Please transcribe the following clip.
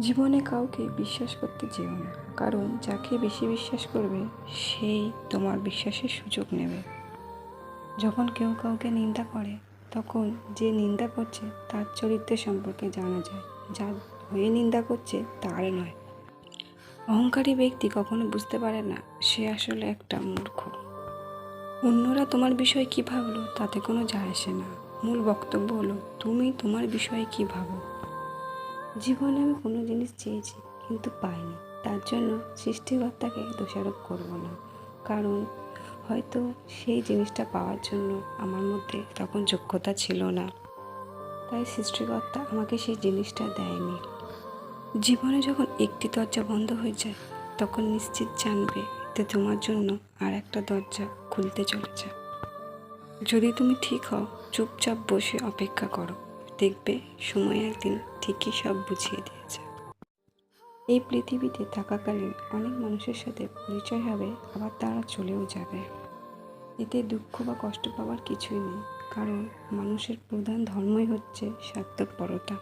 জীবনে কাউকে বিশ্বাস করতে যেও না। কারণ যাকে বেশি বিশ্বাস করবে, সেই তোমার বিশ্বাসের সুযোগ নেবে। যখন কেউ কাউকে নিন্দা করে, তখন যে নিন্দা করছে, তার চরিত্রের সম্পর্কে জানা যায়। যার হয়ে নিন্দা করছে তার নয়। অহংকারী ব্যক্তি কখনো বুঝতে পারে না, সে আসলে একটা মূর্খ। অন্যরা তোমার বিষয়ে কী ভাবলো, তাতে কোনো যায় আসে না। মূল বক্তব্য হলো, তুমি তোমার বিষয়ে কী ভাবো? জীবনে আমি কোনো জিনিস চেয়েছি, কিন্তু পাইনি। তার জন্য সৃষ্টিকর্তাকে দোষারোপ করব না। কারণ হয়তো সেই জিনিসটা পাওয়ার জন্য আমার মধ্যে তখন যোগ্যতা ছিল না। তাই সৃষ্টিকর্তা আমাকে সেই জিনিসটা দেয়নি। জীবনে যখন একটি দরজা বন্ধ হয়ে যায়, তখন নিশ্চিত জানবে যে তোমার জন্য আর একটা দরজা খুলতে চলেছে। যদি তুমি ঠিক হও, চুপচাপ বসে অপেক্ষা করো। দেখবে সময় একদিন ঠিকই সব বুঝিয়ে দিয়েছে। এই পৃথিবীতে থাকাকালীন অনেক মানুষের সাথে পরিচয় হবে, আবার তারা চলেও যাবে। এতে দুঃখ বা কষ্ট পাওয়ার কিছুই নেই, কারণ মানুষের প্রধান ধর্মই হচ্ছে স্বার্থপরতা